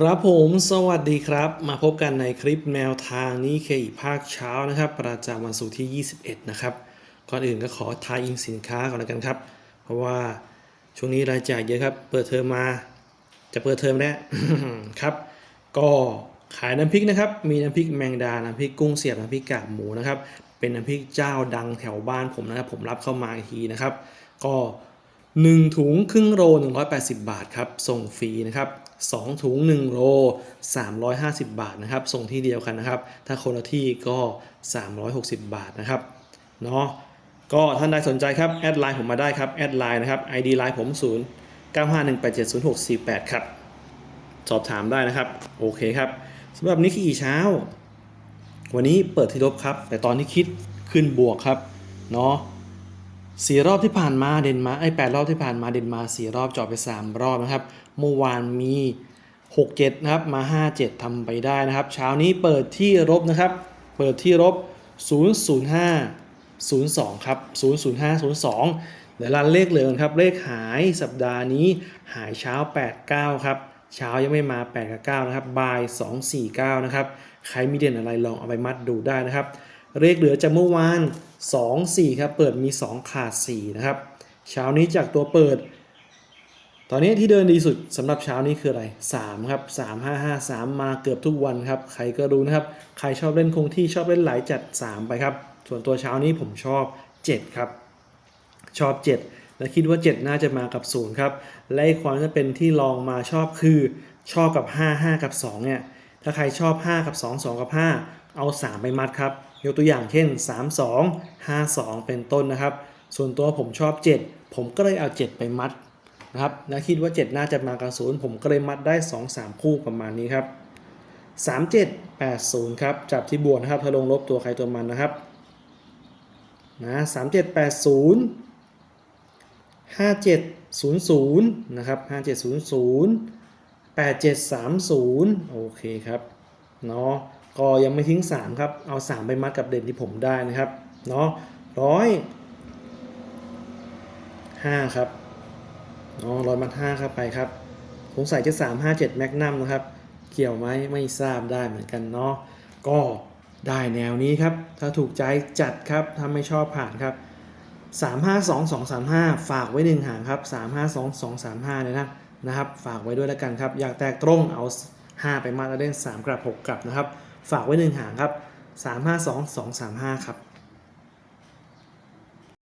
ครับผมสวัสดีครับ มาพบกันในคลิปแนวทางนี้เคอีภาคเช้านะครับ ประจำวันศุกร์ที่ 21 นะครับ ก่อนอื่นก็ขอทายอิงสินค้าก่อนแล้วกันครับ เพราะว่าช่วงนี้รายจ่ายเยอะครับ เปิดเทอมมา จะเปิดเทอมแล้วครับ ก็ขายน้ำพริกนะครับ มีน้ำพริกแมงดา น้ำพริกกุ้งเสียบ น้ำพริกกากหมูนะครับ เป็นน้ำพริกเจ้าดังแถวบ้านผมนะครับ ผมรับเข้ามาอีกทีนะครับ ก็ 1 ถุงครึ่งโล180 บาทครับ ส่งฟรีนะครับ2ถุง 1 โล 350 บาทนะครับ ส่งที่เดียวกันนะครับ ถ้าคนละที่ก็ 360 บาทนะครับ เนาะก็ท่านใดสนใจครับ แอดไลน์ผมมาได้ครับ แอดไลน์นะครับ ID ไลน์ผม 0 9 5 1 8 7 0 6 4 8 ครับ สอบถามได้นะครับ โอเคครับสำหรับนิกกี้เช้า วันนี้เปิดที่ลบครับ แต่ตอนที่คิดขึ้นบวกครับ เนาะ สี่รอบที่ผ่านมาเดนมาร์กไอ้แปดรอบที่ผ่านมาเดนมาร์กสี่รอบเจาะไป3รอบนะครับเมื่อวานมี6 7นะครับมา5 7ทำไปได้นะครับเช้านี้เปิดที่ลบนะครับ เปิดที่ลบ005 02ครับ005 02เดี๋ยวรันเลขเหลือครับเลขหายสัปดาห์นี้หายเช้า 89 ครับ เช้ายังไม่มา 8 กับ 9 นะครับบ่าย 249 นะครับ ใครมีเด่นอะไรลองเอาไปมัดดูได้นะครับ เลขเหลือจากเมื่อวาน 2 4 ครับ เปิดมี 2 ขาด 4 นะครับ เช้านี้จากตัวเปิด ตอนนี้ที่เดินดีสุดสำหรับเช้านี้คืออะไร 3 ครับ 3 5 5 3 มาเกือบทุกวันครับ ใครก็ดูนะครับ ใครชอบเล่นคงที่ชอบเล่นหลายจัด 3 ไปครับ ส่วนตัวเช้านี้ผมชอบ 7 ครับ ชอบ 7 และคิดว่า 7 น่าจะมากับ 0 ครับ และความจะเป็นที่ลองมาชอบคือชอบกับ 5 5 กับ 2 เนี่ย ถ้าใครชอบ 5 กับ 2 2 กับ 5 เอา 3 ไปมัดครับ ยกตัวอย่างเช่น 3 2 5 2 เป็นต้นนะครับ ส่วนตัวผมชอบ 7 ผมก็เลยเอา 7 ไปมัดนะครับและคิดว่า 7 น่าจะมากับ0ผมก็เลยมัดได้ 2 3 คู่ประมาณนี้ครับ 3 7 8 0 ครับ จับที่บวกนะครับถ้าลงลบตัวใครตัวมันนะครับนะ3 7 8 0 5700 นะครับ 5700 8730 โอเคครับเนาะก็ยังไม่ทิ้ง 3 ครับ เอา 3 ไปมัดกับเด่นที่ผมได้นะครับเนาะร้อยห้าครับเนาะร้อยมัด5ครับไปครับสงสัยจะ 3 5 7 แมกนัมนะครับ เกี่ยวไหมไม่ทราบได้เหมือนกันเนาะก็ได้แนวนี้ครับ ถ้าถูกใจจัดครับ ถ้าไม่ชอบผ่านครับ 3 5 2 2 3 5 ฝากไว้หนึ่งหางครับ 3 5 2 2 3 5เลยนะ นะครับ ฝากไว้ด้วยแล้วกันครับ อยากแตกตรงเอา 5 ไปมาแล้วเล่น 3 กลับ 6 กลับนะครับ ฝากไว้หนึ่งหางครับ 3 5 2 2 3 5 ครับ